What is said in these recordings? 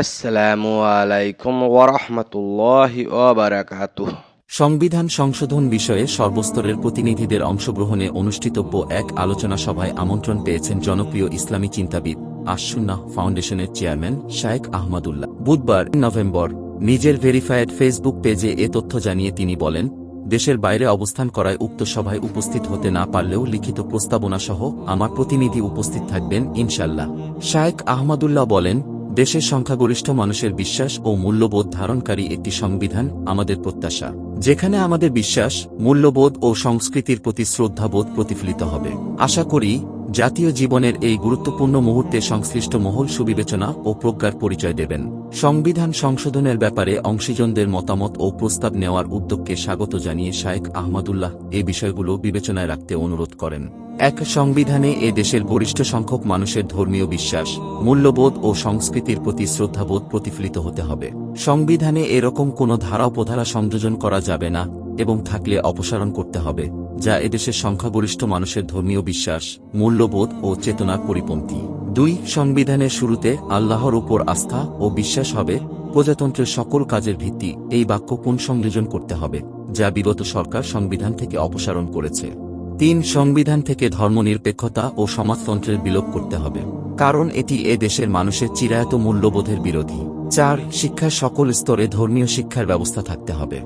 আসসালামু আলাইকুম ওরহমতুল্লাহি ওবারাকাতুহ সংবিধান সংশোধন বিষয়ে সর্বস্তরের প্রতিনিধিদের অংশগ্রহণে অনুষ্ঠিতব্য এক আলোচনা সভায় আমন্ত্রণ পেয়েছেন জনপ্রিয় ইসলামী চিন্তাবিদ আশুন্নাহ ফাউন্ডেশনের চেয়ারম্যান শায়েক আহমদুল্লাহ। বুধবার নভেম্বর নিজের ভেরিফায়েড ফেসবুক পেজে এ তথ্য জানিয়ে তিনি বলেন, দেশের বাইরে অবস্থান করায় উক্ত সভায় উপস্থিত হতে না পারলেও লিখিত প্রস্তাবনা সহ আমার প্রতিনিধি উপস্থিত থাকবেন ইনশাল্লাহ শায়েক আহমদুল্লাহ বলেন দেশের সংখ্যাগরিষ্ঠ মানুষের বিশ্বাস ও মূল্যবোধ ধারণকারী একটি সংবিধান, আমাদের প্রত্যাশা, যেখানে আমাদের বিশ্বাস, মূল্যবোধ ও সংস্কৃতির প্রতি শ্রদ্ধাবোধ প্রতিফলিত হবে। আশা করি, জাতীয় জীবনের এই গুরুত্বপূর্ণ মুহূর্তে সংশ্লিষ্ট মহল সুবিবেচনা ও প্রজ্ঞার পরিচয় দেবেন। সংবিধান সংশোধনের ব্যাপারে অংশীজনদের মতামত ও প্রস্তাব নেওয়ার উদ্যোগকে স্বাগত জানিয়ে শায়েক আহমদুল্লাহ এ বিষয়গুলো বিবেচনায় রাখতে অনুরোধ করেন। এক সংবিধানে এ দেশের গরিষ্ঠ সংখ্যক মানুষের ধর্মীয় বিশ্বাস, মূল্যবোধ ও সংস্কৃতির প্রতি শ্রদ্ধাবোধ প্রতিফলিত হতে হবে। সংবিধানে এরকম কোনো ধারা উপধারা সংযোজন করা যাবে না এবং থাকলে অপসারণ করতে হবে, যা এদেশের সংখ্যাগরিষ্ঠ মানুষের ধর্মীয় বিশ্বাস, মূল্যবোধ ও চেতনার পরিপন্থী। দুই সংবিধানের শুরুতে আল্লাহর উপর আস্থা ও বিশ্বাস হবে, প্রজাতন্ত্রের সকল কাজের ভিত্তি, এই বাক্য পুনঃসংযোজন করতে হবে, যা বিগত সরকার সংবিধান থেকে অপসারণ করেছে। তিন সংবিধান থেকে ধর্মনিরপেক্ষতা ও সমাজতন্ত্রের বিলোপ করতে হবে, কারণ এটি এ দেশের মানুষের চিরায়ত মূল্যবোধের বিরোধী। চার শিক্ষা সকল স্তরে ধর্মীয় শিক্ষার ব্যবস্থা থাকতে হবে।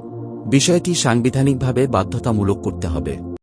বিষয়টি সাংবিধানিকভাবে বাধ্যতামূলক করতে হবে।